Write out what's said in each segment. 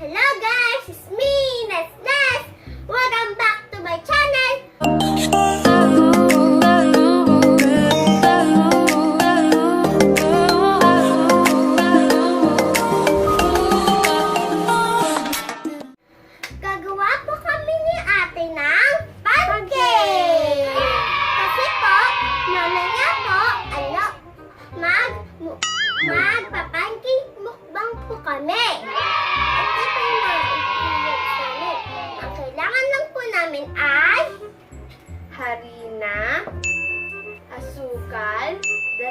Hello guys, it's me, Nes Nes. Welcome back to my channel. Gagawa po kami ni ate ng pancake! Kasi po, lola niya po, ano, mag, magpa-pancake mukbang po kami.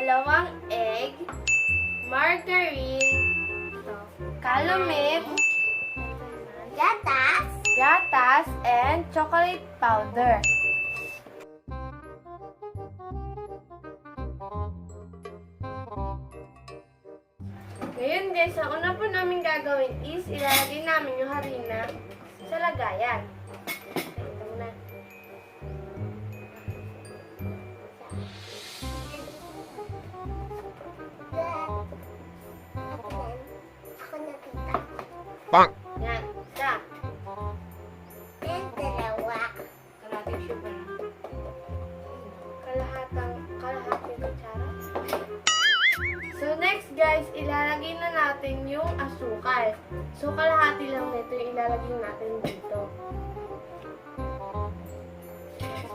Dalawang egg, margarine, calumet, gatas, gatas, and chocolate powder. Ngayon guys, ang una po namin gagawin is ilalagay namin yung harina sa lagayan. So kalahati lang nito yung ilalagay natin dito.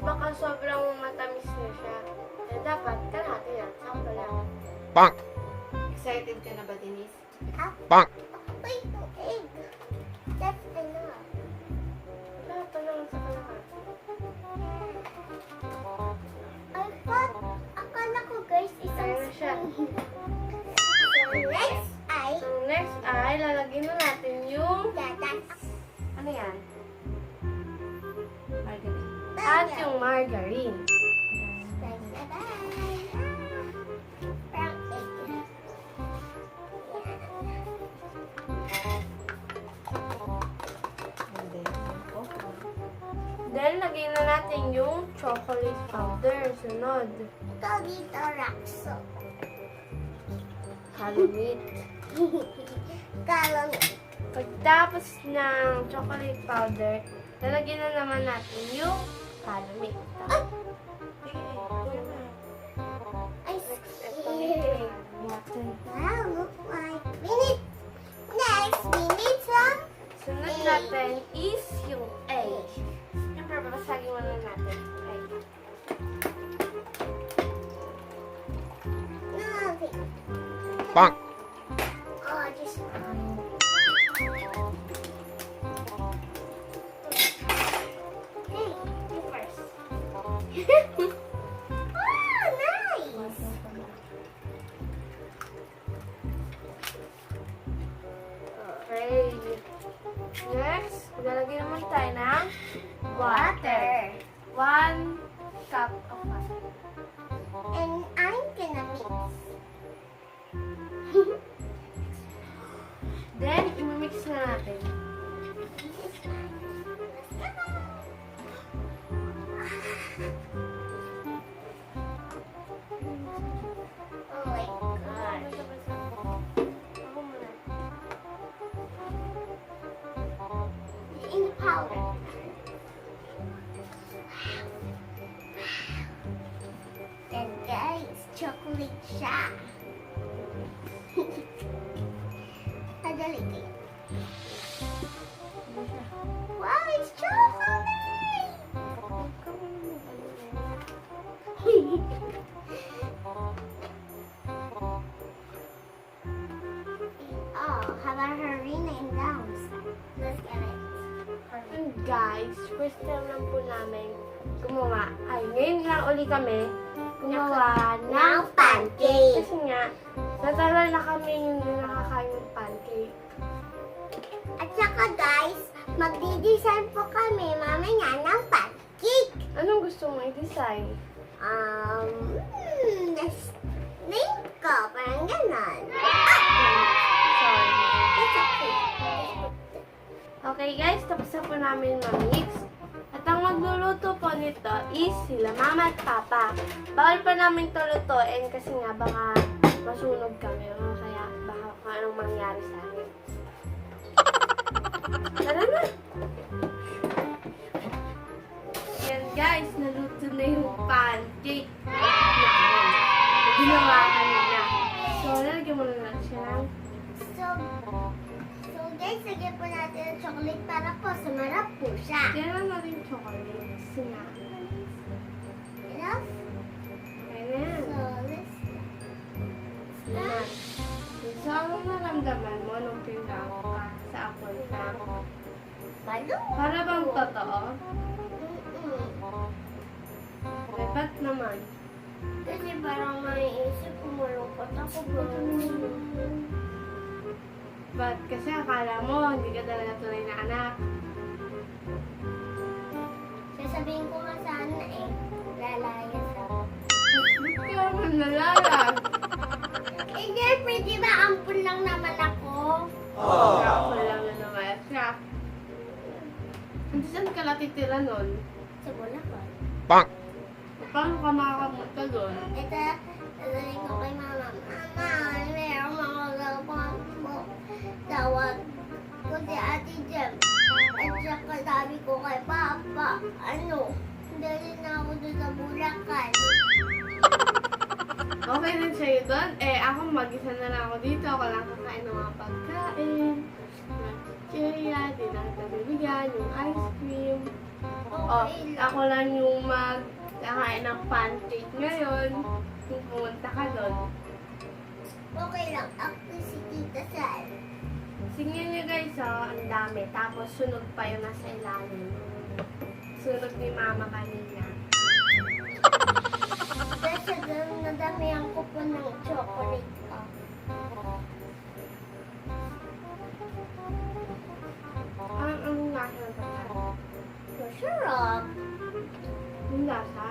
Baka sobrang matamis na siya. Eh dapat kalahati lang. Sakto lang. Excited ka na ba, Denise? Ah, wait, ay lalagyan na natin yung gatas. ano yan? Margarine. At yung margarine. Then, lagyan na natin yung chocolate powder. Sunod. Ito dito, Raxo. Calumet. Kalong. Pagtapos ng chocolate powder, lalagyan na naman natin yung calumet. Ay! Na. See. water. Wow, look like. We need, next, we need some Sunod natin is yung egg. Siyempre, babasagin muna natin. Egg. nothing. Next, lalagyan naman tayo ng water. One cup of water. And I'm gonna mix. Then, imimix na natin. Let's go. First time lang po namin gumawa. Ay, ngayon lang uli kami gumawa ng pancake. Kasi nga, natagal na kami hindi nakakain ng pancake. At saka guys, magdi-design po kami mamaya ng pancake. Anong gusto mo i-design? Um, hmm, name ko, parang ganon. Sorry. Okay. Okay guys, tapos na po namin mamix. Magluluto po nito is sila mama at papa. Bawal pa namin to lutuin kasi nga baka masunog kami. Kaya baka kung anong mangyari sa amin. Tara na! Yan guys, naluto na yung pancake. Ginawa kanina. So, lalagyan mo na lang siya ng guys, lagyan po natin ng chocolate para po sumarap po siya. Yan lang natin chocolate. Nga. Enough? Ayan. So, let's Yan. So, anong naramdaman mo nung pinag ka sa apple prank? Balo? Para bang totoo? Eh, ba't naman? Kasi parang maiisip kung malungkot ako bro. Ba't? Kasi akala mo, hindi ka talaga tunay na anak. Sasabihin ko nga sana eh, lalayas ako. Ba't ka naman nalalag? Eh, girlfriend, di ba ampun lang naman ako? Kaya ako lang na naman siya. Hindi saan ka natitira nun? Sa Bulacan. Paano ka makakapunta doon? Ito, sasabihin ko kay mama, Mama, Tawag ko si Ate Jem. At saka sabi ko kay Papa, ano, dali na ako doon sa Bulacan. Okay din sa'yo doon. Eh, ako mag-isa na lang ako dito. Ako lang kakain ng mga pagkain. Mga chicheria, di lang nabibigyan, yung ice cream. Oh, ako lang yung mag-kakain ng pancake ngayon. Kung pumunta ka doon. Okay lang, ako si Tita Sal. Oh, ang dami. Tapos sunog pa yung nasa ilalim. Sunog ni mama kanina. Kasi ganun nadamihan ko po ng chocolate ko. Ang ang lasa ng pagkain. Masarap. Yung lasa.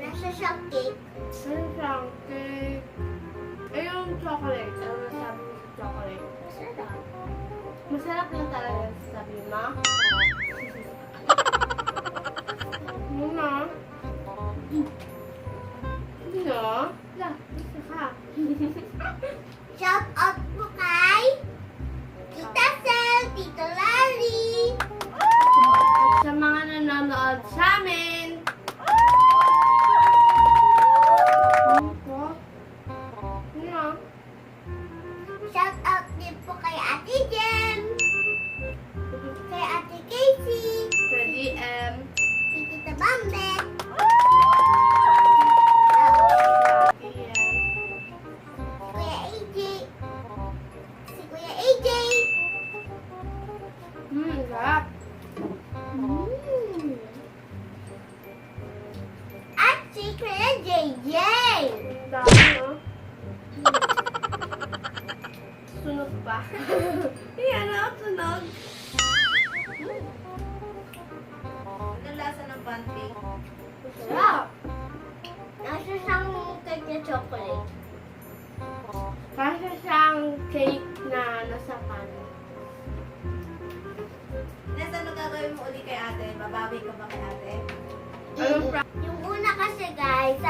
Nasa siyang cake. Ano siyang cake? Eh, yung chocolate. Sa chocolate? Masarap. Masarap lang talaga sabi mo. Muna. Hindi na. La, isa ka. Shout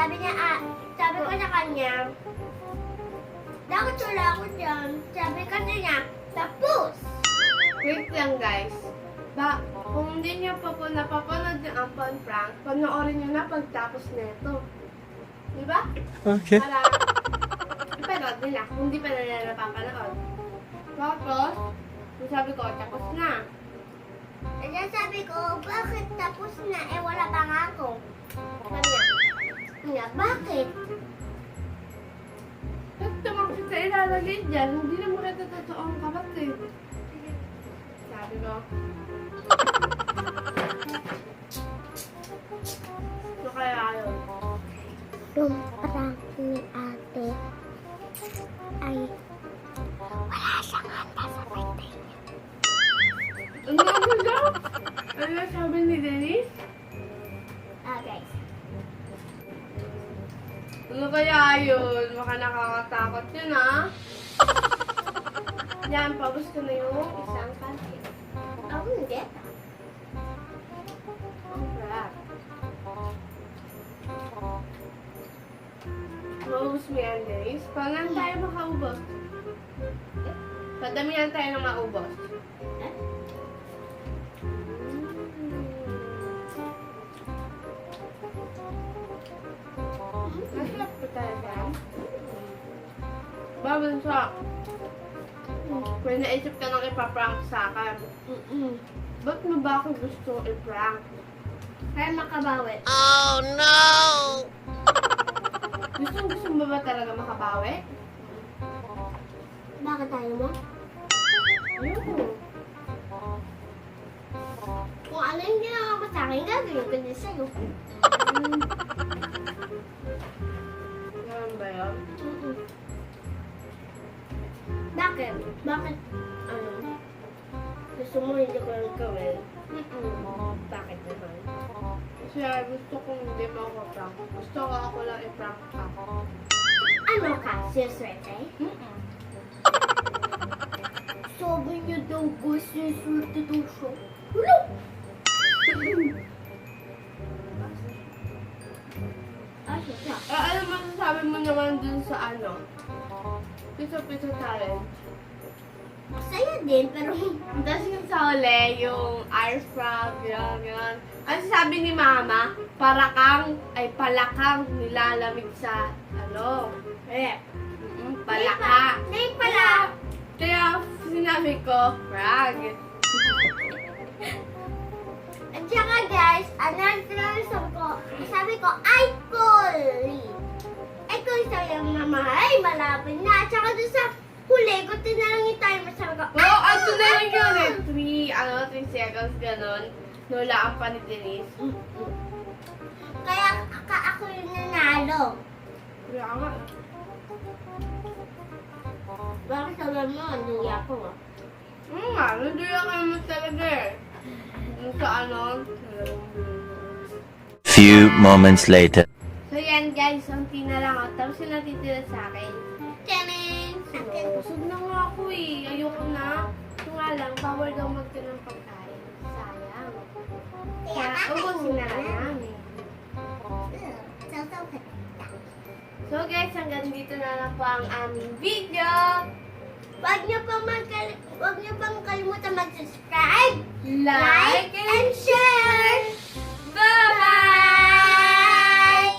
sabi niya, ah, sabi ko sa kanya, dapat wala ako dyan. Sabi kasi niya, tapos. Wait lang guys. Ba, kung hindi niyo pa po napapanood yung Ampon Prank, panoorin niyo na pagtapos nito. Di ba? Okay. Para, ipanood nila kung hindi pa nila napapanood. Tapos, yung sabi ko, tapos na. And then sabi ko, bakit tapos na? Eh, wala pa nga ako. Sabi niya, bakit? Ba't naman kita ilalagay dyan? Hindi naman kita totoong kapatid. Sabi ko. Ano kaya yun? Yung prank ni ate ay kaya yun? Baka nakakatakot yun ah. Yan, pabos ko na yung isang pancake. Ako hindi. Maubos mo yan, Denise. Paano tayo makaubos? Padamihan tayo ng maubos. Talaga. Babal sa... Kung naisip ka nang ipaprank sa akin, Mm-mm. ba't mo ba ako gusto i-prank? Para makabawi. Gusto gusto mo ba talaga makabawi? Bakit tayo mo? Ayoko. Kung ano yung ginawa mo sa akin, gagawin ko din sa'yo. Ganun Bakit? Bakit? Ano? Gusto mo hindi ko lang gawin? Mm-mm. Bakit naman? Kasi gusto kong hindi mo ako prank. Gusto ko ako lang i-prank ka. Ano ka? Siswerte? Mm-mm. Sabi niyo daw ko siswerte daw siya. Wala! Naman dun sa ano? Piso-piso challenge. Masaya din, pero Tapos yung sa uli, yung air frog, yun, yun. Ano sabi ni mama? Para kang, ay palakang nilalamig sa, ano? eh. Mm, palaka. Ngayon pala, Kaya sinabi ko, frog. At saka guys, ano ang sabi ko? Sabi ko, ay, Colly. Ay, Colly, sabi ng mama, ay, malapit na. At saka doon sa huli, kung tinalang yung timer, sabi ko, Oo, oh, ang tunay lang yun eh. Three, ano, three seconds, ganun. Nulaan pa ni Denise. Kaya ka ako yung nanalo. Kaya nga. Bakit sabi mo, anong yako mo? Oo nga, nanduya ka naman talaga eh. Yung sa ano, Few moments later. So yan guys, ang na lang ako. Tapos yung natitira sa akin. Tiyanin! Akin. Busog na nga ako eh. Ayoko na. Ito nga lang, bawal daw magtira ng pagkain. Sayang. Kaya ubusin na lang namin. So guys, hanggang dito na lang po ang aming video. Huwag niyo pang magkal... Huwag niyo pang kalimutan mag-subscribe, Like, like, and share!